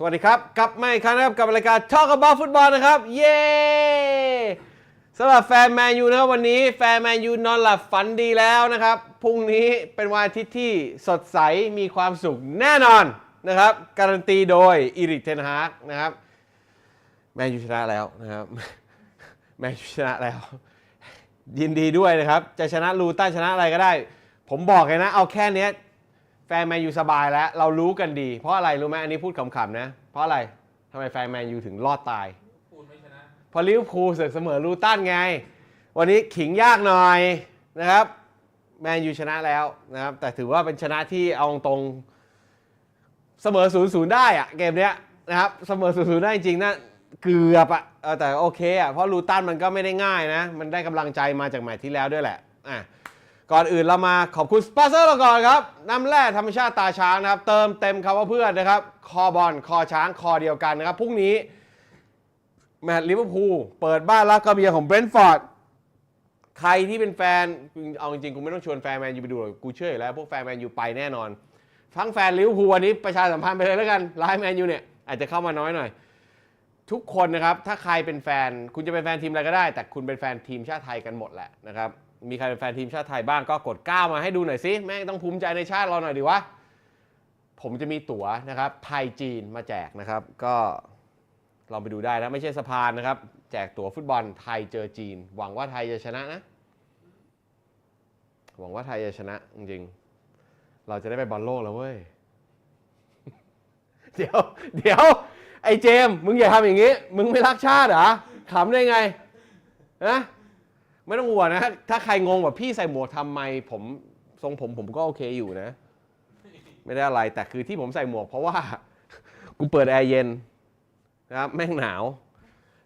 สวัสดีครับ กลับมาอีกครั้งนะครับกับรายการ Talk About Football นะครับ เย้สำหรับแฟนแมนยูนะครับวันนี้แฟนแมนยูนอนหลับฝันดีแล้วนะครับพรุ่งนี้เป็นวันอาทิตย์ที่สดใสมีความสุขแน่นอนนะครับ การันตีโดยอีริกเทนฮากนะครับ แมนยูชนะแล้วนะครับ แมนยูชนะแล้ว ยินดีด้วยนะครับ จะชนะลูตันชนะอะไรก็ได้ ผมบอกเลยนะ เอาแค่เนี้ย แฟนแมนยูสบายแล้ว เรารู้กันดี เพราะอะไรรู้ไหมอันนี้พูดขำๆนะ เพราะอะไรทำไมแฟนแมนยูถึงรอดตายพูดไม่ชนะเพอลิเวอร์พูลเสกเสมอลูตันไง วันนี้ขิงยากหน่อยนะครับแมนยูชนะแล้วนะครับ แต่ถือว่าเป็นชนะที่เอาตรงเสมอ0ูนย์ศูนย์ได้อะเกมเนี้ยนะครับเสมอ0ูนย์ศูนย์ได้จริงๆนะเกือบอะแต่โอเคอะเพราะลูตันมันก็ไม่ได้ง่ายนะ มันได้กำลังใจมาจากแมตช์ที่แล้วด้วยแหละอะ ก่อนอื่นเรามาขอบคุณสปอนเซอร์เราก่อนครับ น้ำแร่ธรรมชาติตาช้างนะครับ เติมเต็มคำว่าเพื่อนนะครับ คอบอลคอช้างคอเดียวกันนะครับพรุ่งนี้ แมตช์ลิเวอร์พูลเปิดบ้านรับกระเบียของเบรนท์ฟอร์ดใครที่เป็นแฟน เอาจริงๆ กูไม่ต้องชวนแฟนแมนยูไปดูหรอกกูเชื่ออยู่แล้ว พวกแฟนแมนยูไปแน่นอน ทั้งแฟนลิเวอร์พูลวันนี้ประชาสัมพันธ์ไปเลยแล้วกันไลน์แมนยูเนี่ยอาจจะเข้ามาน้อยหน่อย ทุกคนนะครับถ้าใครเป็นแฟน คุณจะเป็นแฟนทีมอะไรก็ได้ แต่คุณเป็นแฟนทีมชาติไทยกันหมดแหละนะครับ มีใครเป็นแฟนทีมชาติไทยบ้างก็กดก้าวมาให้ดูหน่อยสิแม่งต้องภูมิใจในชาติเราหน่อยดีวะผมจะมีตั๋วนะครับไทยจีนมาแจกนะครับ ก็ลองไปดูได้นะไม่ใช่สะพานนะครับ แจกตั๋วฟุตบอลไทยเจอจีน หวังว่าไทยจะชนะนะ หวังว่าไทยจะชนะจริงๆเราจะได้ไปบอลโลกแล้วเว้ยเดี๋ยวเดี๋ยวไอ้เจม มึงอย่าทำอย่างนี้ มึงไม่รักชาติเหรอขำได้ไงนะ ไม่ต้องห่วนะ ถ้าใครงงแบบพี่ใส่หมวกทำไมผมทรงผมผมก็โอเคอยู่นะ ไม่ได้อะไรแต่คือที่ผมใส่หมวกเพราะว่า กูเปิดแอร์เย็นนะครับแม่งหนาว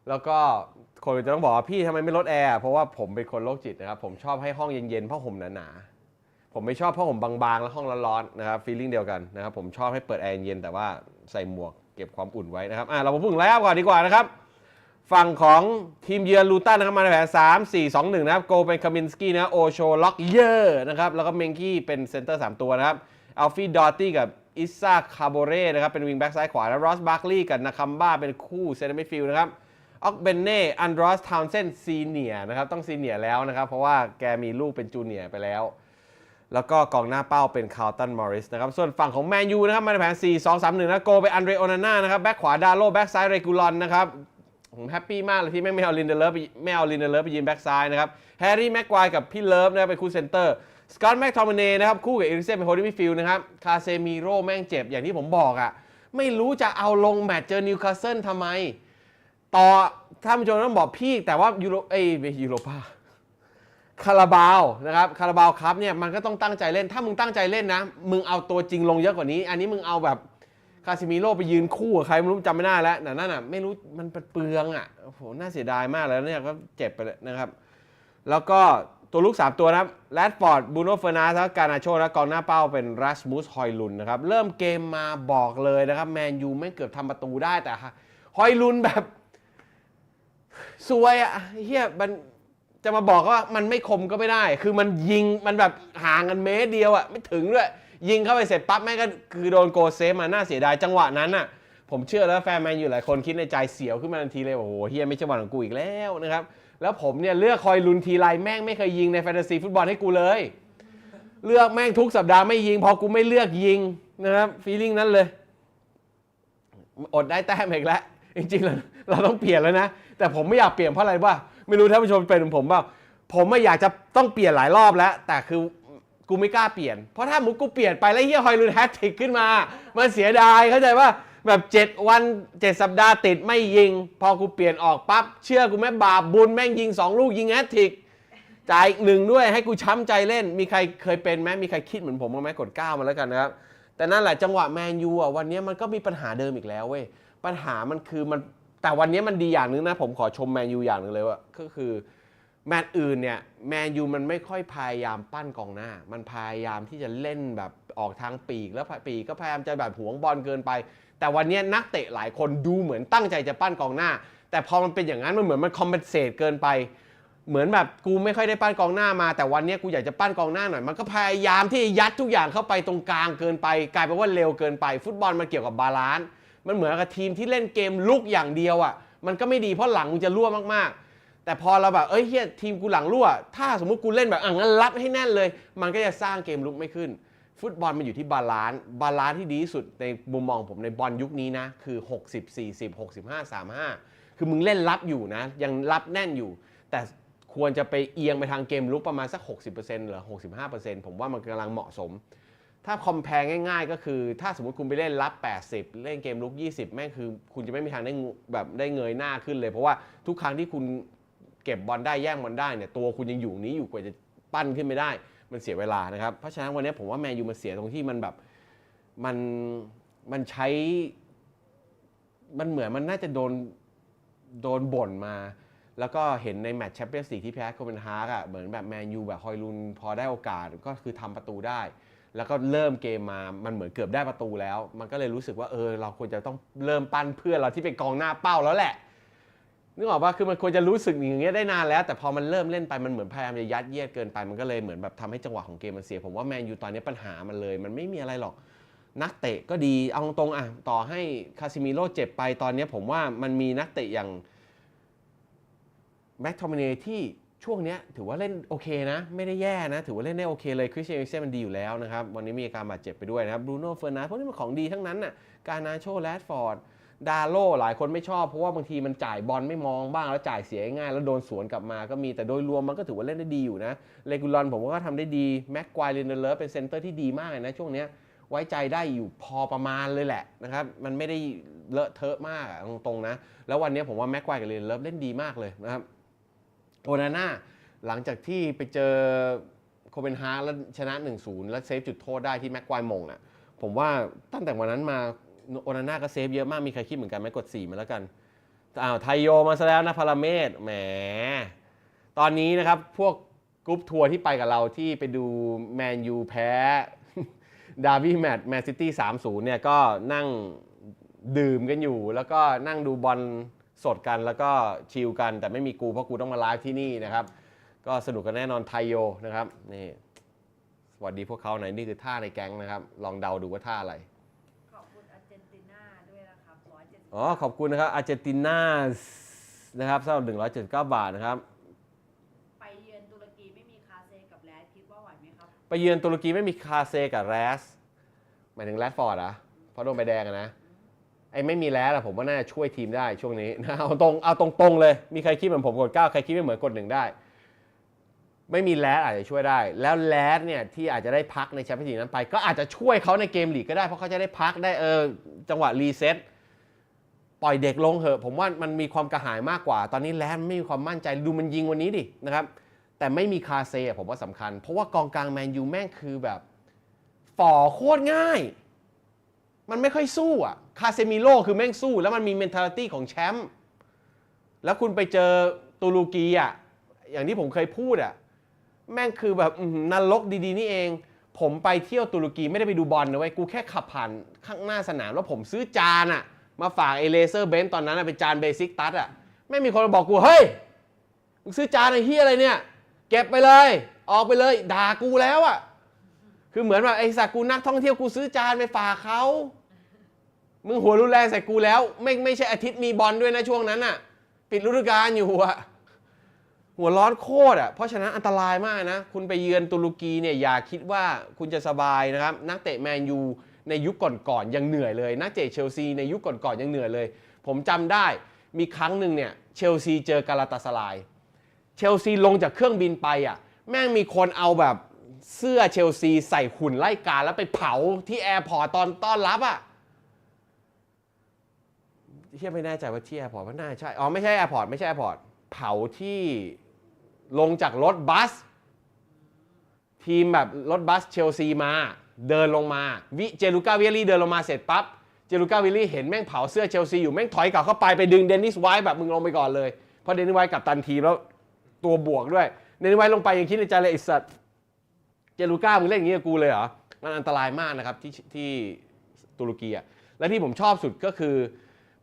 แล้วก็คนจะต้องบอกว่าพี่ทำไมไม่ลดแอร์เพราะว่าผมเป็นคนโรคจิตนะครับ ผมชอบให้ห้องเย็นๆผ้าห่มหนาๆผมไม่ชอบผ้าห่มบางๆ แล้วห้องร้อนๆนะครับฟีลลิ่งเดียวกันนะครับ ผมชอบให้เปิดแอร์เย็นแต่ว่าใส่หมวกเก็บความอุ่นไว้นะครับอะเรามาพูดถึงไลน์อัพก่อนดีกว่านะครับ ฝั่งของทีมเยือนลูตันนะครับมาในแผน3 4 2 1 นะครับ โกเป็นคามินสกี้นะโอโชล็อกเยอร์นะครับ แล้วก็เมงกี้เป็นเซนเตอร์ 3 ตัวนะครับอัลฟี่ดอตตี้กับอิซาคาโบเร่นะครับ เป็นวิงแบ็กซ้ายขวา แล้วรอสบาร์คลีย์กับนาคัมบ้าเป็นคู่เซนเตอร์มิดฟิลด์นะครับออกเบนเน่อันดรอสทาวน์เซนซีเนียนะครับ ต้องซีเนียแล้วนะครับ เพราะว่าแกมีลูกเป็นจูเนียไปแล้ว แล้วก็กองหน้าเป้าเป็นคาร์ตันมอริสนะครับ ส่วนฝั่งของแมนยูนะครับมาในแผน 4 2 3 1นะโกไปอันเดรโอนาน่านะครับ แบ็คขวาดาโลแบ็คซ้ายเรกูลอนนะครับ ผมแฮปปี้มากเลยที่ไม่ไม่เอาลินเดเลอร์ไปไม่เอาลินเดเลอร์ไปยืนแบ็คซ้ายนะครับแฮร์รี่แม็กควายกับพี่เลิฟนะครับเป็นคู่เซนเตอร์สกอตแม็กทอมเนนะครับคู่กับเอริเซนเป็นโฮลี่มิฟิลด์นะครับคาเซมิโร่แม่งเจ็บอย่างที่ผมบอกอะ่ะไม่รู้จะเอาลงแมตช์เจอนิวคาสเซิลทำไม ต่อท่านผู้ชมต้องบอกพี่แต่ว่ายูโรเอ้ยยูโรปาคาราบาวนะครับคาราบาวครับเนี่ยมันก็ต้องตั้งใจเล่นถ้ามึงตั้งใจเล่นนะ มึงเอาตัวจริงลงเยอะกว่านี้ อันนี้มึงเอาแบบ คาซิมิโร่ไปยืนคู่กับใครไม่รู้จำไม่ได้แล้วแต่นั่นอะไม่รู้มันเปลืองอะโอ้โหน่าเสียดายมากเลยเนี่ยก็เจ็บไปเลยนะครับ แล้วก็ตัวลูก 3 ตัวนะครับแรดฟอร์ดบูโนเฟอร์นัสแล้วการาโชและกองหน้าเป้าเป็นรัสมุสฮอยลุนนะครับ เริ่มเกมมาบอกเลยนะครับ แมนยูไม่เกือบทำประตูได้แต่ฮอยลุนแบบสวยอะเฮียมันจะมาบอกว่ามันไม่คมก็ไม่ได้ คือมันยิงมันแบบห่างกันเมตรเดียวอะไม่ถึงด้วย ยิงเข้าไปเสร็จปั๊บแม่งก็คือโดนโกเซฟมาน่าเสียดายจังหวะนั้นอะผมเชื่อแล้วแฟนแมนอยู่หลายคนคิดในใจเสียวขึ้นมาทันทีเลยว่าโอ้โหเฮียไม่ใช่วันของกูอีกแล้วนะครับแล้วผมเนี่ยเลือกคอยลุนทีไรแม่งไม่เคยยิงในแฟนตาซีฟุตบอลให้กูเลย เลือกแม่งทุกสัปดาห์ไม่ยิง พอกูไม่เลือกยิงนะครับฟีลิ่งนั้นเลย อดได้แต้มอีกแล้วจริงๆเราเราต้องเปลี่ยนแล้วนะ แต่ผมไม่อยากเปลี่ยนเพราะอะไรว่าไม่รู้ท่านผู้ชมเป็นเหมือนผมเปล่าผมไม่อยากจะต้องเปลี่ยนหลายรอบแล้ว แต่คือ กูไม่กล้าเปลี่ยน เพราะถ้ามุกกูเปลี่ยนไปแล้วเฮียฮอยลุนแฮตทริกขึ้นมา มันเสียดายเข้าใจว่าแบบ 7 วัน 7 สัปดาห์ติดไม่ยิง พอกูเปลี่ยนออกปั๊บเชื่อกูแม่บาปบุญแม่งยิง 2 ลูกยิงแฮตทริกจ่ายอีกหนึ่งด้วยให้กูช้ำใจเล่น มีใครเคยเป็นไหมมีใครคิดเหมือนผมบ้างไหมกดก้าวมาแล้วกันนะครับแต่นั่นแหละจังหวะแมนยูอะวันนี้มันก็มีปัญหาเดิมอีกแล้วเว้ยปัญหามันคือมันแต่วันนี้มันดีอย่างนึงนะผมขอชมแมนยูอย่างหนึ่งเลยว่าก็คือ แมตช์อื่นเนี่ยแมนยูมันไม่ค่อยพยายามปั้นกองหน้า มันพยายามที่จะเล่นแบบออกทางปีก แล้วปีกก็พยายามจะแบบหวงบอลเกินไป แต่วันนี้นักเตะหลายคนดูเหมือนตั้งใจจะปั้นกองหน้า แต่พอมันเป็นอย่างนั้นมันเหมือนมันคอมเพนเซตเกินไป เหมือนแบบกูไม่ค่อยได้ปั้นกองหน้ามา แต่วันนี้กูอยากจะปั้นกองหน้าหน่อยมันก็พยายามที่จะยัดทุกอย่างเข้าไปตรงกลางเกินไป กลายเป็นว่าเร็วเกินไป ฟุตบอลมันเกี่ยวกับบาลานซ์มันเหมือนกับทีมที่เล่นเกมลุกอย่างเดียวอะมันก็ไม่ดีเพราะหลังมึงจะรั่วมากๆ แต่พอเราแบบเอ้ยเฮียทีมกูหลังรั่ว ถ้าสมมุติกูเล่นแบบอะงั้นรัดให้แน่นเลย มันก็จะสร้างเกมลุกไม่ขึ้น ฟุตบอลมันอยู่ที่บาลานซ์บาลานซ์ที่ดีที่สุดในมุมมองผมในบอลยุคนี้นะคือ 60 40 65 35 คือมึงเล่นรับอยู่นะ ยังรับแน่นอยู่ แต่ควรจะไปเอียงไปทางเกมลุกประมาณสัก 60%หรือ 65%ผมว่ามันกำลังเหมาะสม ถ้าคอมเพลง่ายๆ ก็คือ ถ้าสมมติคุณไปเล่นรับ 80 เล่นเกมลุก 20 แม่งคือ คุณจะไม่มีทางได้แบบได้เงยหน้าขึ้นเลย เพราะว่าทุกครั้งที่คุณ เก็บบอลได้แย่งบอลได้เนี่ยตัวคุณยังอยู่นี้อยู่กว่าจะปั้นขึ้นไม่ได้ มันเสียเวลานะครับเพราะฉะนั้นวันนี้ผมว่าแมนยูมันเสียตรงที่มันแบบมันมันใช้ มันเหมือนมันน่าจะโดนโดนบ่นมา แล้วก็เห็นในแมตช์แชมเปี้ยนส์ลีกที่แพ้โคเปนฮาร์กอะเหมือนแบบแมนยูแบบฮอยลุนพอได้โอกาสก็คือทำประตูได้ แล้วก็เริ่มเกมมามันเหมือนเกือบได้ประตูแล้ว มันก็เลยรู้สึกว่าเออเราควรจะต้องเริ่มปั้นเพื่อนเราที่เป็นกองหน้าเป้าแล้วแหละ นึกออกปะคือมันควรจะรู้สึกอย่างเงี้ยได้นานแล้ว แต่พอมันเริ่มเล่นไปมันเหมือนพยายามจะยัดเยียดเกินไปมันก็เลยเหมือนแบบทำให้จังหวะของเกมมันเสีย ผมว่าแมนยูตอนนี้ปัญหามันเลย มันไม่มีอะไรหรอก นักเตะก็ดีเอาตรงๆอะต่อให้คาซิมิโร่เจ็บไปตอนนี้ผมว่ามันมีนักเตะอย่างแม็กทอมิเนที่ช่วงเนี้ยถือว่าเล่นโอเคนะ ไม่ได้แย่นะ ถือว่าเล่นได้โอเคเลยคริสเตียนเซมันดีอยู่แล้วนะครับวันนี้มีอาการบาดเจ็บไปด้วยนะครับบรูโน่เฟอร์นันด์พวกนี้มันของดีทั้งนั้นน่ะการนาโชแรดฟอร์ด ดาโลหลายคนไม่ชอบเพราะว่าบางทีมันจ่ายบอลไม่มองบ้างแล้วจ่ายเสียง่ายแล้วโดนสวนกลับมาก็มีแต่โดยรวมมันก็ถือว่าเล่นได้ดีอยู่นะเลกูลอนผมว่าก็ทำได้ดีแม็กควายเรนเดอร์เป็นเซนเตอร์ที่ดีมากนะช่วงเนี้ยไว้ใจได้อยู่พอประมาณเลยแหละนะครับมันไม่ได้เลอะเทอะมากตรงๆนะ แล้ววันนี้ผมว่าแม็กควายกับเรนเดอร์เล่นดีมากเลยนะครับโอนาน่าหลังจากที่ไปเจอโคเปนฮาร์แล้วชนะ 1-0 แล้วเซฟจุดโทษได้ที่แม็กควายมงอะผมว่าตั้งแต่วันนั้นมา โอนาน่าก็เซฟเยอะมาก มีใครคิดเหมือนกันไหมกด 4 มาแล้วกัน อ้าวไทยโยมาซะแล้วนะพาราเมศแหม ตอนนี้นะครับ พวกกรุ๊ปทัวร์ที่ไปกับเราที่ไปดูแมนยูแพ้ดาร์บี้แมตช์แมนซิตี้3-0เนี่ยก็นั่งดื่มกันอยู่ แล้วก็นั่งดูบอลสดกันแล้วก็ชิลกัน แต่ไม่มีกูเพราะกูต้องมาไลฟ์ที่นี่นะครับ ก็สนุกกันแน่นอนไทยโยนะครับนี่สวัสดีพวกเขาหน่อยนี่คือท่าในแก๊งนะครับ ลองเดาดูว่าท่าอะไร ขอบคุณอาร์เจนตินาด้วยนะครับ170 อ๋อ ขอบคุณนะครับอาร์เจนตินานะครับสำหรับ179บาทนะครับ ไปเยือนตุรกีไม่มีคาเซกับแลดคิดว่าไหวไหมครับ ไปเยือนตุรกีไม่มีคาเซกับแรสหมายถึงแรดฟอร์ดอะเพราะโดนใบแดงอะนะ ไอ้ไม่มีแรสอะผมว่าน่าจะช่วยทีมได้ช่วงนี้นะเอาตรงเอาตรงๆเลย มีใครคิดเหมือนผมกด9ใครคิดไม่เหมือนกดหนึ่งได้ ไม่มีแรสอาจจะช่วยได้ แล้วแรสเนี่ยที่อาจจะได้พักในแชมเปี้ยนส์ลีกนั้นไป ก็อาจจะช่วยเขาในเกมลีกก็ได้เพราะเขาจะได้พักได้เออจังหวะรีเซ็ต ปล่อยเด็กลงเหอะ ผมว่ามันมีความกระหายมากกว่า ตอนนี้แลนด์ไม่มีความมั่นใจดูมันยิงวันนี้ดินะครับ แต่ไม่มีคาเซ่ผมว่าสำคัญ เพราะว่ากองกลางแมนยูแม่งคือแบบฝ่อโคตรง่าย มันไม่ค่อยสู้อะคาเซมิโลคือแม่งสู้ แล้วมันมี mentality ของแชมป์แล้วคุณไปเจอตูลูกีอะอย่างที่ผมเคยพูดอะแม่งคือแบบอื้อหือนรกดีๆ นี่เอง ผมไปเที่ยวตุรกีไม่ได้ไปดูบอลนะเว้ยกูแค่ขับผ่านข้างหน้าสนามแล้วผมซื้อจานอะ มาฝากเอเลเซอร์เบนตอนนั้นเป็นจานเบสิกตัดอะไม่มีคนมาบอกกูเฮ้ยมึงซื้อจานไอ้เฮียอะไรเนี่ย เก็บไปเลย ออกไปเลย ด่ากูแล้วอะคือเหมือนแบบไอ้สักกูนักท่องเที่ยวกูซื้อจานไปฝากเขามึงหัวรุนแรงใส่กูแล้ว ไม่ไม่ใช่อาทิตย์มีบอลด้วยนะช่วงนั้นอะปิดฤดูกาลอยู่อะหัวร้อนโคตรอะ เพราะฉะนั้นอันตรายมากนะ คุณไปเยือนตุรกีเนี่ยอย่าคิดว่าคุณจะสบายนะครับ นักเตะแมนยู ในยุคก่อนๆยังเหนื่อยเลยนักเตะเชลซีในยุคก่อนๆยังเหนื่อยเลย ผมจำได้มีครั้งหนึ่งเนี่ยเชลซีเจอกาลาตาสลายเชลซีลงจากเครื่องบินไปอะแม่งมีคนเอาแบบเสื้อเชลซีใส่หุ่นไล่กาแล้วไปเผาที่แอร์พอร์ตตอนต้อนรับอะเทียไม่แน่ใจว่าที่แอร์พอร์ตว่าน่าใช่ อ๋อ ไม่ใช่แอร์พอร์ตไม่ใช่แอร์พอร์ตเผาที่ลงจากรถบัส ทีมแบบรถบัสเชลซีมา เดินลงมาวิเจลูกาวิลลี่เดินลงมาเสร็จปั๊บเจลูกาวิลลี่เห็นแม่งเผาเสื้อเชลซีอยู่แม่งถอยกลับเข้าไปไปดึงเดนนิสไว้แบบมึงลงไปก่อนเลยเพราะเดนนิสไว้กับตันทีมแล้วตัวบวกด้วยเดนนิสไว้ลงไปยังคิดในใจเลยไอ้สัตว์เจลูก้ามึงเล่นอย่างนี้กับกูเลยเหรอมันอันตรายมากนะครับที่ที่ตุรกีอะและที่ผมชอบสุดก็คือ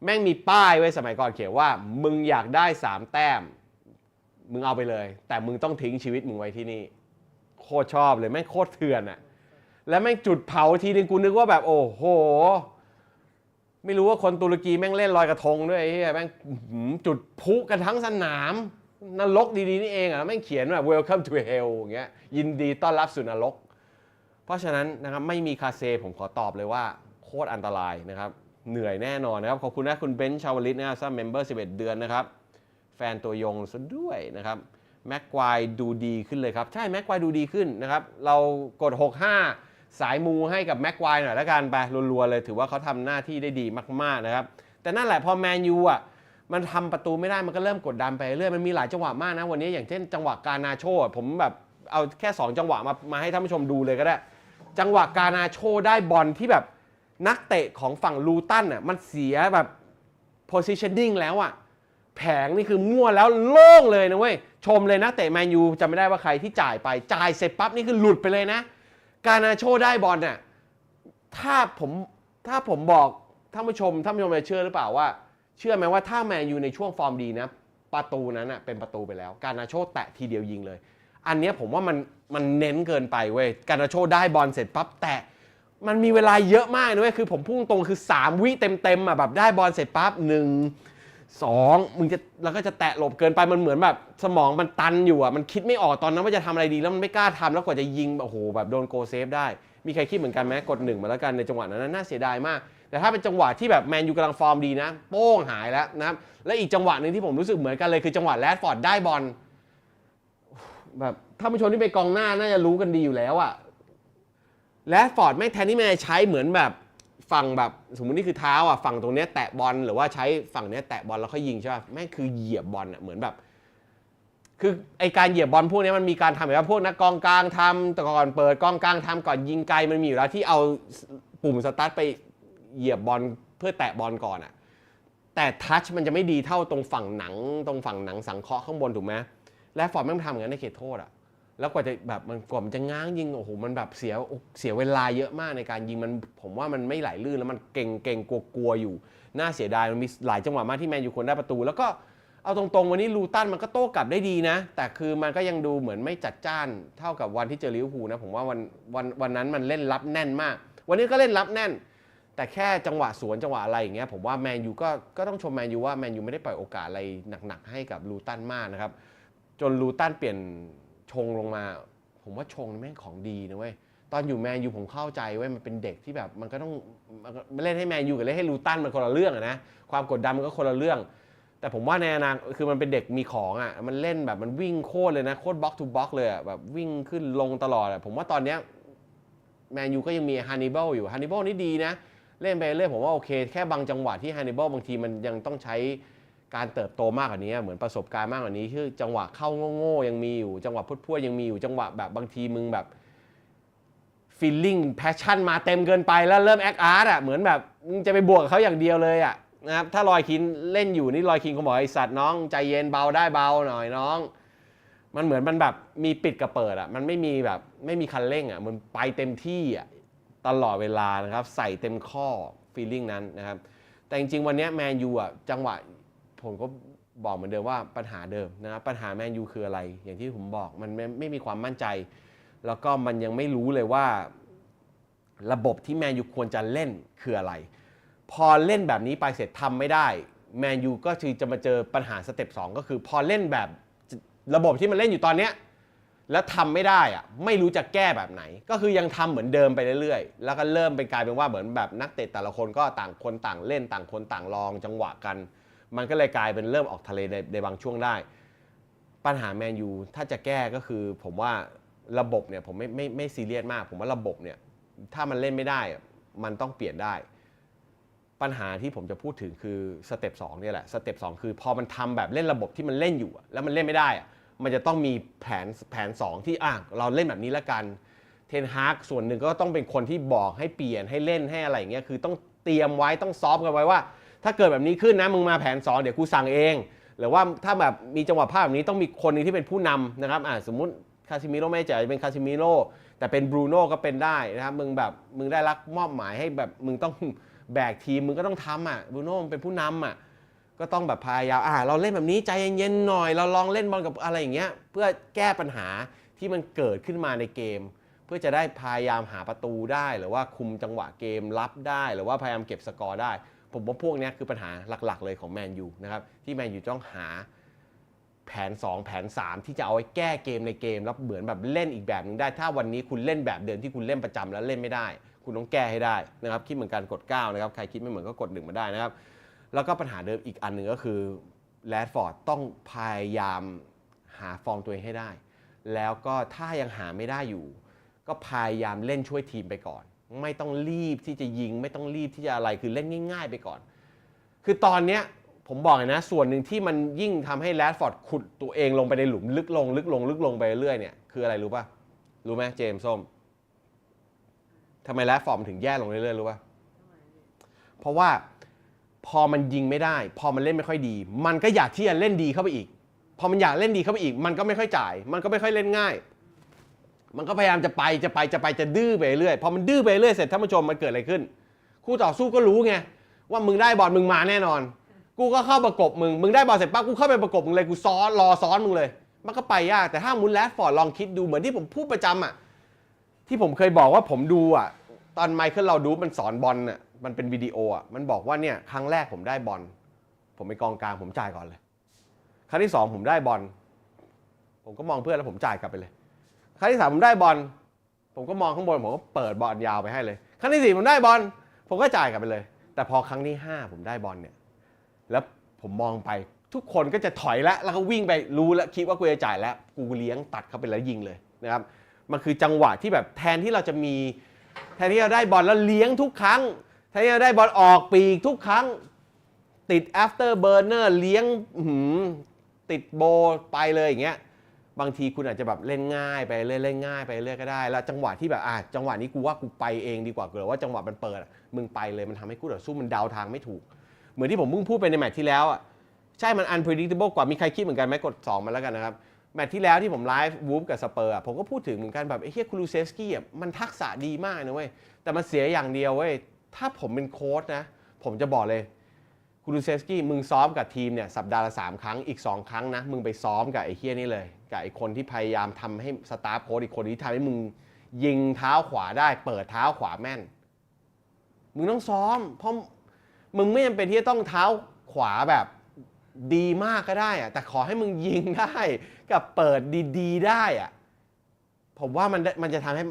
แม่งมีป้ายไว้สมัยก่อนเขียนว่า มึงอยากได้ 3 แต้ม มึงเอาไปเลย แต่มึงต้องทิ้งชีวิตมึงไว้ที่นี่ โคตรชอบเลยแม่งโคตรเถื่อนอะ แล้วแม่งจุดเผาทีนึงกูนึกว่าแบบโอ้โห ไม่รู้ว่าคนตุรกีแม่งเล่นลอยกระทงด้วยไอ้เหี้ยแม่งจุดพุกันทั้งสนามนรกดีๆนี่เองอะแม่งเขียนแบบ welcome to hell อย่างเงี้ยยินดีต้อนรับสู่นรก เพราะฉะนั้นนะครับไม่มีคาเซผมขอตอบเลยว่า โคตรอันตรายนะครับ เหนื่อยแน่นอนนะครับ ขอบคุณนะคุณเบนซ์ชาวลิตนะครับซัมเมมเบอร์ 11 เดือนนะครับ แฟนตัวยงซะด้วยนะครับแม็กควายดูดีขึ้นเลยครับ ใช่แม็กควายดูดีขึ้นนะครับ เรากด 65 สายมูให้กับแม็กควายหน่อยแล้วกันไปรัวๆเลยถือว่าเขาทำหน้าที่ได้ดีมากๆนะครับ แต่นั่นแหละพอแมนยูอะมันทำประตูไม่ได้มันก็เริ่มกดดันไปเรื่อยมันมีหลายจังหวะมากนะวันนี้อย่างเช่นจังหวะการนาโชผมแบบเอาแค่ 2 จังหวะมามาให้ท่านผู้ชมดูเลยก็ได้ จังหวะการนาโชได้บอลที่แบบนักเตะของฝั่งลูตันอะมันเสียแบบ positioning แล้วอะแผงนี่คือมั่วแล้วโล่งเลยนะเว้ยชมเลยนะเตะแมนยูจำไม่ได้ว่าใครที่จ่ายไปจ่ายเสร็จปั๊บนี่คือหลุดไปเลยนะ การนาโชได้บอลเนี่ยถ้าผมถ้าผมบอกท่านผู้ชมท่านผู้ชมจะเชื่อหรือเปล่าว่า เชื่อไหมว่าถ้าแมนยูในช่วงฟอร์มดีนะประตูนั้นนะเป็นประตูไปแล้ว การนาโชแตะทีเดียวยิงเลย อันนี้ผมว่ามันมันเน้นเกินไปเว้ยการนาโชได้บอลเสร็จปั๊บแตะมันมีเวลาเยอะมากนะเว้ยคือผมพุ่งตรงคือ 3 วิเต็มๆอะแบบได้บอลเสร็จปั๊บหนึ่ง สองมึงจะแล้วก็จะแตะหลบเกินไปมันเหมือนแบบ สมองมันตันอยู่อะมันคิดไม่ออกตอนนั้นว่าจะทำอะไรดีแล้วมันไม่กล้าทำแล้วกว่าจะยิงแบบโอ้โหแบบโดนโกเซฟได้ มีใครคิดเหมือนกันไหมกดหนึ่งมาแล้วกันในจังหวะนั้นน่าเสียดายมาก แต่ถ้าเป็นจังหวะที่แบบแมนยูกำลังฟอร์มดีนะ โป้งหายแล้วนะครับและอีกจังหวะหนึ่งที่ผมรู้สึกเหมือนกันเลยคือจังหวะแรดฟอร์ดได้บอลแบบท่านผู้ชมที่เป็นกองหน้าน่าจะรู้กันดีอยู่แล้วอะแรดฟอร์ดไม่แทนที่แม่ใช้เหมือนแบบ ฝั่งแบบสมมตินี่คือเท้าอะฝั่งตรงเนี้ยแตะบอลหรือว่าใช้ฝั่งเนี้ยแตะบอลแล้วค่อยยิงใช่ป่ะแม่งคือเหยียบบอลอะเหมือนแบบ คือไอการเหยียบบอลพวกนี้มันมีการทำแบบว่าพวกนักกองกลางทำแต่ก่อนเปิดกองกลางทำก่อนยิงไกลมันมีอยู่แล้วที่เอาปุ่มสตาร์ทไปเหยียบบอลเพื่อแตะบอลก่อนอะแต่ทัชมันจะไม่ดีเท่าตรงฝั่งหนัง ตรงฝั่งหนังสังเคราะห์ข้างบนถูกไหมและฟอร์ดแม่งทำอย่างนั้นในเขตโทษอะ แล้วกว่าจะแบบมันกว่ามันจะง้างยิงโอ้โหมันแบบเสียเสียเวลาเยอะมากในการยิงมันผมว่ามันไม่ไหลลื่นแล้วมันเก่งเก่งกลัวกลัวอยู่น่าเสียดายมันมีหลายจังหวะมากที่แมนยูควรได้ประตู แล้วก็เอาตรงๆ วันนี้ลูตันมันก็โต้กลับได้ดีนะ แต่คือมันก็ยังดูเหมือนไม่จัดจ้านเท่ากับวันที่เจอลิเวอร์พูลนะผมว่าวันวันวันนั้นมันเล่นรับแน่นมาก วันนี้ก็เล่นรับแน่น แต่แค่จังหวะสวนจังหวะอะไรอย่างเงี้ยผมว่าแมนยูก็ก็ต้องชมแมนยูว่าแมนยูไม่ได้ปล่อยโอกาสอะไรหนักๆให้กับลูตันมากนะครับจนลูตันเปลี่ยน ชงลงมา ผมว่าชงนี่แม่งของดีนะเว้ยตอนอยู่แมนยูผมเข้าใจเว้ยมันเป็นเด็กที่แบบมันก็ต้องมันเล่นให้แมนยูกับเล่นให้ลูตันมันคนละเรื่องอะนะความกดดันมันก็คนละเรื่อง แต่ผมว่าในอนาคตคือมันเป็นเด็กมีของอะมันเล่นแบบมันวิ่งโคตรเลยนะโคตรบล็อกทูบล็อกเลยอะแบบวิ่งขึ้นลงตลอดอะผมว่าตอนเนี้ยแมนยูก็ยังมีฮันนิบาลอยู่ฮันนิบาลนี่ดีนะ เล่นไปเรื่อยผมว่าโอเค แค่บางจังหวะที่ฮันนิบาลบางทีมันยังต้องใช้ การเติบโตมากกว่านี้เหมือนประสบการณ์มากกว่านี้คือจังหวะเข้าโง่ๆยังมีอยู่ จังหวะพุทๆยังมีอยู่จังหวะแบบบางทีมึงแบบฟีลลิ่งแพชชั่นมาเต็มเกินไปแล้วเริ่มแอคอาร์ตอะเหมือนแบบมึงจะไปบวกกับเขาอย่างเดียวเลยอะนะครับถ้าลอยคินเล่นอยู่นี่ลอยคินเขาบอกไอสัตว์น้องใจเย็นเบาได้เบาหน่อยน้อง มันเหมือนมันแบบมีปิดกับเปิดอะมันไม่มีแบบไม่มีคันเร่งอะมันไปเต็มที่อะตลอดเวลานะครับใส่เต็มข้อฟีลลิ่งนั้นนะครับแต่จริงๆวันนี้แมนยูอะจังหวะ ผมก็บอกเหมือนเดิมว่าปัญหาเดิมนะครับปัญหาแมนยูคืออะไร อย่างที่ผมบอกมันไม่ไม่มีความมั่นใจ แล้วก็มันยังไม่รู้เลยว่า ระบบที่แมนยูควรจะเล่นคืออะไร พอเล่นแบบนี้ไปเสร็จทำไม่ได้แมนยูก็คือจะมาเจอปัญหาสเต็ป2ก็คือ พอเล่นแบบระบบที่มันเล่นอยู่ตอนเนี้ยแล้วทำไม่ได้อะไม่รู้จะแก้แบบไหน ก็คือยังทำเหมือนเดิมไปเรื่อยๆ แล้วก็เริ่มเป็นกลายเป็นว่าเหมือนแบบนักเตะแต่ละคนก็ต่างคนต่างเล่นต่างคนต่างลองจังหวะกัน มันก็เลยกลายเป็นเริ่มออกทะเลในในบางช่วงได้ ปัญหาแมนยูถ้าจะแก้ก็คือผมว่าระบบเนี่ยผมไม่ไม่ไม่ซีเรียสมาก ผมว่าระบบเนี่ยถ้ามันเล่นไม่ได้มันต้องเปลี่ยนได้ ปัญหาที่ผมจะพูดถึงคือสเต็ปสองเนี่ยแหละสเต็ปสองคือพอมันทำแบบเล่นระบบที่มันเล่นอยู่ แล้วมันเล่นไม่ได้มันจะต้องมีแผนแผนสองที่อะเราเล่นแบบนี้ละกันเทนฮากส่วนหนึ่งก็ต้องเป็นคนที่บอกให้เปลี่ยนให้เล่นให้อะไรอย่างเงี้ยคือต้องเตรียมไว้ต้องซ้อมกันไว้ว่า ถ้าเกิดแบบนี้ขึ้นนะมึงมาแผนสองเดี๋ยวกูสั่งเอง หรือว่าถ้าแบบมีจังหวะภาพแบบนี้ต้องมีคนหนึงที่เป็นผู้นำนะครับอ่าสมมุติคาซิมิโร่ไม่แน่ใจอาจะเป็นคาซิมิโร่แต่เป็นบรูโน่ก็เป็นได้นะครับมึงแบบมึงได้รับมอบหมายให้แบบมึงต้องแบกทีมมึงก็ต้องทำอะบรูโน่เป็นผู้นำอะก็ต้องแบบพยายามอ่าเราเล่นแบบนี้ใจเย็นๆหน่อย เราลองเล่นบอลกับอะไรอย่างเงี้ยเพื่อแก้ปัญหาที่มันเกิดขึ้นมาในเกม เพื่อจะได้พยายามหาประตูได้ หรือว่าคุมจังหวะเกมรับได้ หรือว่าพยายามเก็บสกอร์ได้ ผมว่าพวกนี้คือปัญหาหลักๆ เลยของแมนยูนะครับที่แมนยูต้องหาแผน 2 แผน 3 ที่จะเอาไว้แก้เกมในเกม แล้วเหมือนแบบเล่นอีกแบบหนึงได้ ถ้าวันนี้คุณเล่นแบบเดิมที่คุณเล่นประจำแล้วเล่นไม่ได้ คุณต้องแก้ให้ได้นะครับคิดเหมือนกันกด9นะครับใครคิดไม่เหมือนก็กด1มาได้นะครับแล้วก็ปัญหาเดิมอีกอันหนึ่งก็คือแรดฟอร์ดต้องพยายามหาฟอร์มตัวเองให้ได้ แล้วก็ถ้ายังหาไม่ได้อยู่ ก็พยายามเล่นช่วยทีมไปก่อน ไม่ต้องรีบที่จะยิง ไม่ต้องรีบที่จะอะไรคือเล่นง่าย ๆ ไปก่อน คือตอนเนี้ยผมบอกเลยนะ ส่วนหนึ่งที่มันยิ่งทำให้แรดฟอร์ดขุดตัวเองลงไปในหลุมลึกลง ลึกลง ลึกลงไปเรื่อยเนี่ยคืออะไรรู้ป่ะ รู้ไหมเจมส์ส้มทำไมแรดฟอร์ดมันถึงแย่ลงเรื่อยๆรู้ป่ะเพราะว่าพอมันยิงไม่ได้ พอมันเล่นไม่ค่อยดี มันก็อยากที่จะเล่นดีเข้าไปอีก พอมันอยากเล่นดีเข้าไปอีก มันก็ไม่ค่อยจ่าย มันก็ไม่ค่อยเล่นง่าย มันก็พยายามจะไปจะไปจะไปจะดื้อไปเรื่อยพอมันดื้อไปเรื่อยเสร็จท่านผู้ชมมันเกิดอะไรขึ้น คู่ต่อสู้ก็รู้ไงว่ามึงได้บอลมึงมาแน่นอน กูก็เข้าประกบมึงมึงได้บอลเสร็จปั๊บกูเข้าไปประกบมึงเลยกูซ้อนรอซ้อนมึงเลย มันก็ไปยากแต่ถ้ามุนแรดฟอร์ดลองคิดดูเหมือนที่ผมพูดประจำอะที่ผมเคยบอกว่าผมดูอะตอนไมเคิลเราดูมันสอนบอลอะมันเป็นวิดีโออะมันบอกว่าเนี่ยครั้งแรกผมได้บอลผมไปกองกลางผมจ่ายก่อนเลย ครั้งที่สองผมได้บอลผมก็มองเพื่อนแล้วผมจ่ายกลับไปเลย ครั้งที่สามผมได้บอลผมก็มองข้างบนผมก็เปิดบอลยาวไปให้เลย ครั้งที่สี่ผมได้บอลผมก็จ่ายกลับไปเลย แต่พอครั้งที่ห้าผมได้บอลเนี่ยแล้วผมมองไปทุกคนก็จะถอยแล้วแล้วก็วิ่งไปรู้แล้วคิดว่ากูจะจ่ายแล้วกูเลี้ยงตัดเข้าไปแล้วยิงเลยนะครับมันคือจังหวะที่แบบแทนที่เราจะมีแทนที่เราได้บอลแล้วเลี้ยงทุกครั้งแทนที่เราได้บอลออกปีกทุกครั้ง ติด after burner เลี้ยงหือติดโบไปเลยอย่างเงี้ย บางทีคุณอาจจะแบบเล่นง่ายไปเรื่อยเล่นง่ายไปเรื่อยก็ได้ แล้วจังหวะที่แบบอะจังหวะนี้กูว่ากูไปเองดีกว่าเกิดว่าจังหวะมันเปิดมึงไปเลยมันทำให้คู่ต่อสู้มันเดาทางไม่ถูก เหมือนที่ผมเพิ่งพูดไปในแมตช์ที่แล้วอะใช่มัน unpredictable กว่ามีใครคิดเหมือนกันไหมกด 2 มาแล้วกันนะครับแมตช์ที่แล้วที่ผมไลฟ์วูฟกับสเปอร์อะผมก็พูดถึงเหมือนกันแบบไอ้เฮียคูลูเซฟสกี้อะมันทักษะดีมากนะเว้ยแต่มันเสียอย่างเดียวเว้ยถ้าผมเป็นโค้ชนะ ผมจะบอกเลย คูลูเซสกี้มึงซ้อมกับทีมเนี่ยสัปดาห์ละสามครั้งอีก 2 ครั้งนะ มึงไปซ้อมกับไอ้เฮียนี่เลย กับไอ้คนที่พยายามทำให้สตาฟโค้ชอีกคนที่ทำให้มึงยิงเท้าขวาได้ เปิดเท้าขวาแม่น มึงต้องซ้อม เพราะมึงไม่จำเป็นที่จะต้องเท้าขวาแบบดีมากก็ได้อะแต่ขอให้มึงยิงได้กับเปิดดี ๆ ได้อะผมว่ามันมันจะทำให้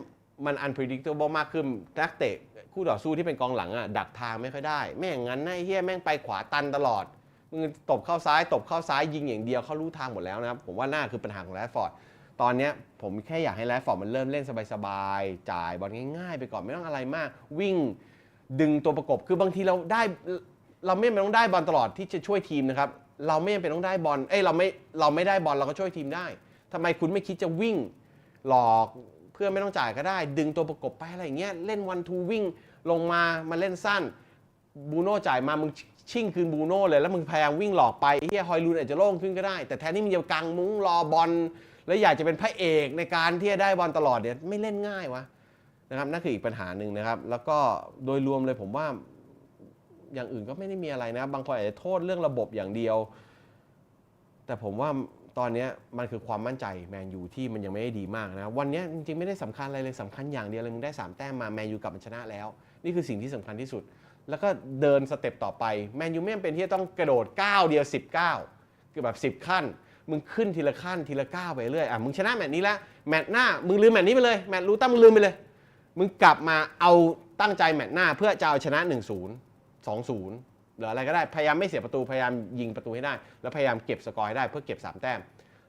มัน unpredictable มากขึ้นนักเตะ คู่ต่อสู้ที่เป็นกองหลังอะดักทางไม่ค่อยได้ไม่อย่างนั้นไอ้เฮียแม่งไปขวาตันตลอดมึงตบเข้าซ้ายตบเข้าซ้ายยิงอย่างเดียวเขารู้ทางหมดแล้วนะครับผมว่าน่าคือปัญหาของแรดฟอร์ดตอนนี้ผมแค่อยากให้แรดฟอร์ดมันเริ่มเล่นสบายๆจ่ายบอลง่ายๆ ไปก่อนไม่ต้องอะไรมาก วิ่งดึงตัวประกบคือบางทีเราได้เราไม่จำเป็นต้องได้บอลตลอดที่จะช่วยทีมนะครับเราไม่จำเป็นต้องได้บอลเอ้ยเราไม่เราไม่ได้บอลเราก็ช่วยทีมได้ทำไมคุณไม่คิดจะวิ่งหลอกเพื่อไม่ต้องจ่ายก็ได้ ดึงตัวประกบไปอะไรอย่างเงี้ยเล่นวันทูวิ่ง ลงมามาเล่นสั้นบูโน่จ่ายมามึงชิ่งคืนบูโน่เลยแล้วมึงพยายามวิ่งหลอกไปเฮียฮอยลูนอาจจะโล่งขึ้นก็ได้ แต่แทนที่มึงจะกังมุ้งรอบอลแล้วอยากจะเป็นพระเอกในการที่จะได้บอลตลอดเนี่ยไม่เล่นง่ายวะนะครับนั่นคืออีกปัญหาหนึ่งนะครับ แล้วก็โดยรวมเลยผมว่าอย่างอื่นก็ไม่ได้มีอะไรนะ บางคนอาจจะโทษเรื่องระบบอย่างเดียว แต่ผมว่าตอนนี้มันคือความมั่นใจแมนยูที่มันยังไม่ได้ดีมากนะวันนี้จริงๆไม่ได้สำคัญอะไรเลยสำคัญอย่างเดียวเลยมึงได้สามแต้มมาแมนยูกลับมาชนะแล้ว นี่คือสิ่งที่สำคัญที่สุด แล้วก็เดินสเต็ปต่อไปแมนยูไม่จำเป็นที่จะต้องกระโดดก้าวเดียว 10ก้าวคือแบบ10 ขั้น มึงขึ้นทีละขั้นทีละก้าวไปเรื่อยอะมึงชนะแมตช์นี้แล้วแมตช์หน้ามึงลืมแมตช์นี้ไปเลยแมตช์รู้ตั้งมึงลืมไปเลย มึงกลับมาเอาตั้งใจแมตช์หน้าเพื่อจะเอาชนะ 1-0 2-0หรืออะไรก็ได้พยายามไม่เสียประตูพยายามยิงประตูให้ได้ แล้วพยายามเก็บสกอร์ให้ได้เพื่อเก็บ3แต้ม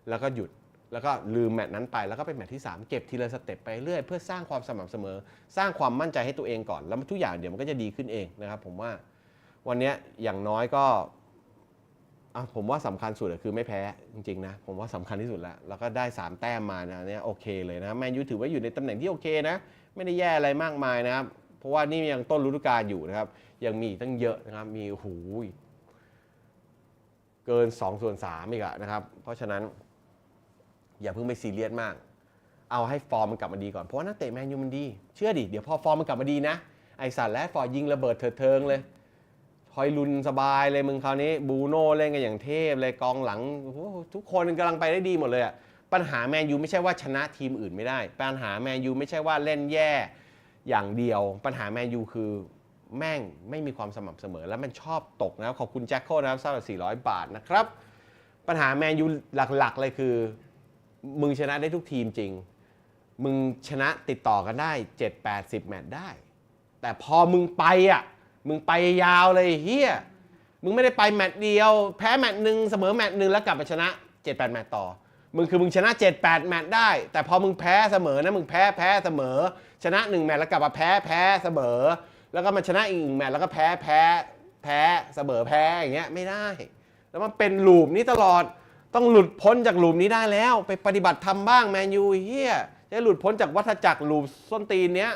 แล้วก็หยุด แล้วก็ลืมแมตช์นั้นไปแล้วก็เป็นแมตช์ที่ 3 เก็บทีละสเต็ปไปเรื่อยเพื่อสร้างความสม่ำเสมอ สร้างความมั่นใจให้ตัวเองก่อน แล้วทุกอย่างเดี๋ยวมันก็จะดีขึ้นเองนะครับผมว่าวันนี้อย่างน้อยก็ผมว่าสำคัญสุดคือไม่แพ้จริงๆนะผมว่าสำคัญที่สุดแล้ว แล้วก็ได้ 3 แต้มมานะเนี่ยโอเคเลยนะแมนยูถือว่าอยู่ในตำแหน่งที่โอเคนะ ไม่ได้แย่อะไรมากมายนะครับเพราะว่านี่ยังต้นฤดูกาลอยู่นะครับ ยังมีตั้งเยอะนะครับมีโอ้โหูเกิน2ส่วน3อีกอะนะครับ เพราะฉะนั้น อย่าเพิ่งไปซีเรียสมาก เอาให้ฟอร์มมันกลับมาดีก่อน เพราะว่านักเตะแมนยูมันดี เชื่อดิ เดี๋ยวพอฟอร์มมันกลับมาดีนะ ไอสัตว์และฟอร์ยิงระเบิดเถิดเทิงเลยคอยลุนสบายเลยมึงคราวนี้บูโน่เล่นกันอย่างเทพเลยกองหลังทุกคนกำลังไปได้ดีหมดเลยอะปัญหาแมนยูไม่ใช่ว่าชนะทีมอื่นไม่ได้ ปัญหาแมนยูไม่ใช่ว่าเล่นแย่อย่างเดียว ปัญหาแมนยูคือแม่งไม่มีความสม่ำเสมอ แล้วมันชอบตกนะครับ ขอบคุณแจ็คโคนะครับสำหรับ400 บาทนะครับ ปัญหาแมนยูหลักๆเลยคือ มึงชนะได้ทุกทีมจริง มึงชนะติดต่อกันได้ 7 8 0แมตช์ได้ แต่พอมึงไปอะ มึงไปยาวเลยเฮียมึงไม่ได้ไปแมตช์เดียว แพ้แมตช์หนึ่งเสมอแมตช์หนึ่งแล้วกลับมาชนะ 7 8 แมตช์ต่อ มึงคือมึงชนะ 7 8 แมตช์ได้ แต่พอมึงแพ้เสมอนะมึงแพ้แพ้เสมอ ชนะ1แมตช์แล้วกลับมาแพ้แพ้เสมอ แล้วก็มาชนะอีกหนึ่งแมตช์แล้วก็แพ้แพ้แพ้เสมอแพ้อย่างเงี้ยไม่ได้ แล้วมันเป็นลูปนี้ตลอด ต้องหลุดพ้นจากหลูปนี้ได้แล้ว ไปปฏิบัติธรรมบ้างแมนยูเฮียจะหลุดพ้นจากวัฏจักรหลูปส้นตีนเนี้ย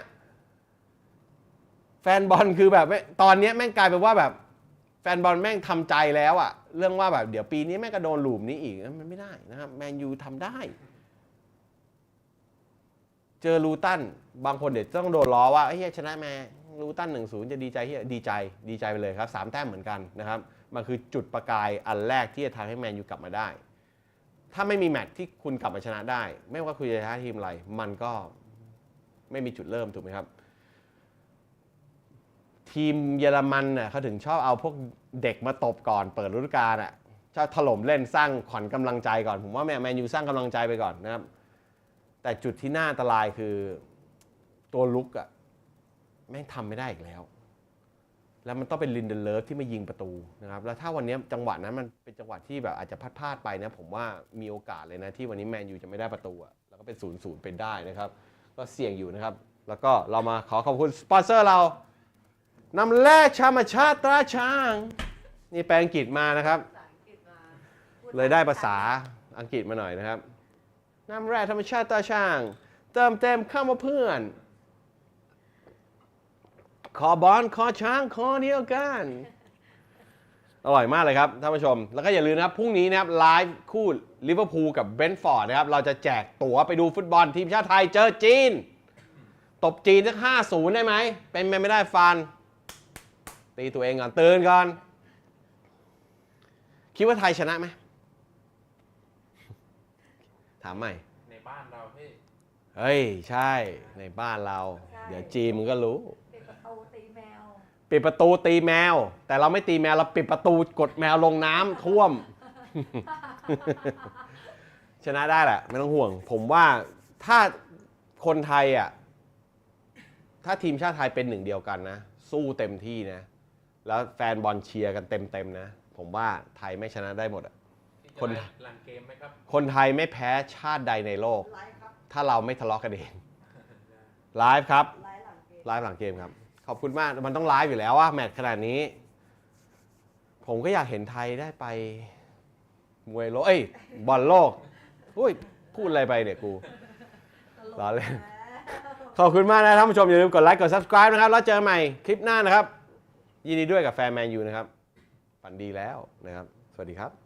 แฟนบอลคือแบบตอนนี้แม่งกลายเป็นว่าแบบ แฟนบอลแม่งทำใจแล้วอะเรื่องว่าแบบเดี๋ยวปีนี้แม่งก็โดนหลูปนี้อีกมันไม่ได้นะครับแมนยูทำได้ เจอลูตันบางคนเดี๋ยวต้องโดนล้อว่าเฮ้ยชนะแม่ลูตันหนึ่งศูนย์จะดีใจเฮียดีใจดีใจไปเลยครับสามแต้มเหมือนกันนะครับ มันคือจุดประกายอันแรกที่จะทำให้แมนยูกลับมาได้ ถ้าไม่มีแมตช์ที่คุณกลับมาชนะได้ ไม่ว่าคุณจะชนะทีมอะไร มันก็ไม่มีจุดเริ่มถูกไหมครับ ทีมเยอรมันน่ะเขาถึงชอบเอาพวกเด็กมาตบก่อนเปิดฤดูกาลอะชอบถล่มเล่นสร้างขวัญกำลังใจก่อน ผมว่าแมนแมนยูสร้างกำลังใจไปก่อนนะครับ แต่จุดที่น่าอันตรายคือตัวลุกอะแม่งทำไม่ได้อีกแล้ว แล้วมันต้องเป็นลินเดเลฟที่มายิงประตูนะครับแล้วถ้าวันนี้จังหวะนั้นมันเป็นจังหวะที่แบบอาจจะพลาดๆไปนะผมว่ามีโอกาสเลยนะที่วันนี้แมนยูจะไม่ได้ประตูอะแล้วก็เป็นศูนย์ศูนย์เป็นได้นะครับ ก็เสี่ยงอยู่นะครับ แล้วก็เรามาขอขอบคุณสปอนเซอร์เรานำแร่ชามชาตราช้าง นี่แปลอังกฤษมานะครับ เลยได้ภาษาอังกฤษมาหน่อยนะครับ น้ำแร่ธรรมชาติตาช่าง เติมเต็มข้ามว่าเพื่อน คอบอลคอช้างคอเดียวกัน อร่อยมากเลยครับท่านผู้ชม แล้วก็อย่าลืมนะครับพรุ่งนี้นะครับไลฟ์คู่ลิเวอร์พูลกับเบรนท์ฟอร์ดนะครับ เราจะแจกตั๋วไปดูฟุตบอลทีมชาติไทยเจอจีน ตบจีนสักห้าศูนย์ได้ไหม เป็นไปไม่ได้ฟัน ตีตัวเองก่อนตื่นก่อน คิดว่าไทยชนะไหมถามใหม่ในบ้านเราพี่เฮ้ย ใช่ในบ้านเรา เดี๋ยวจีนมึงก็รู้ ปิดประตูตีแมว ปิดประตูตีแมว แต่เราไม่ตีแมวเราปิดประตูกดแมวลงน้ำท่วม ชนะได้แหละ ไม่ต้องห่วง ผมว่าถ้าคนไทยอะถ้าทีมชาติไทยเป็นหนึ่งเดียวกันนะ สู้เต็มที่นะ แล้วแฟนบอลเชียร์กันเต็มๆนะ ผมว่าไทยไม่ชนะได้หมดอะที่จะคนไล่หลังเกมไหมครับ คนไทยไม่แพ้ชาติใดในโลกไลฟ์ครับถ้าเราไม่ทะเลาะกันเองไลฟ์ครับไลฟ์หลังเกมไลฟ์หลังเกมครับ ขอบคุณมาก มันต้องไลฟ์อยู่แล้วว่าแมตช์ขนาดนี้ ผมก็อยากเห็นไทยได้ไป มวยโลกเอ้ยบอลโลกอุ้ยพูดอะไรไปเนี่ยกูล้อเล่นขอบคุณมากนะท่านผู้ชมอย่าลืมกดไลค์กด subscribe นะครับ แล้วเจอกันใหม่คลิปหน้านะครับ ยินดีด้วยกับแฟนแมนยูนะครับ ฝันดีแล้วนะครับ สวัสดีครับ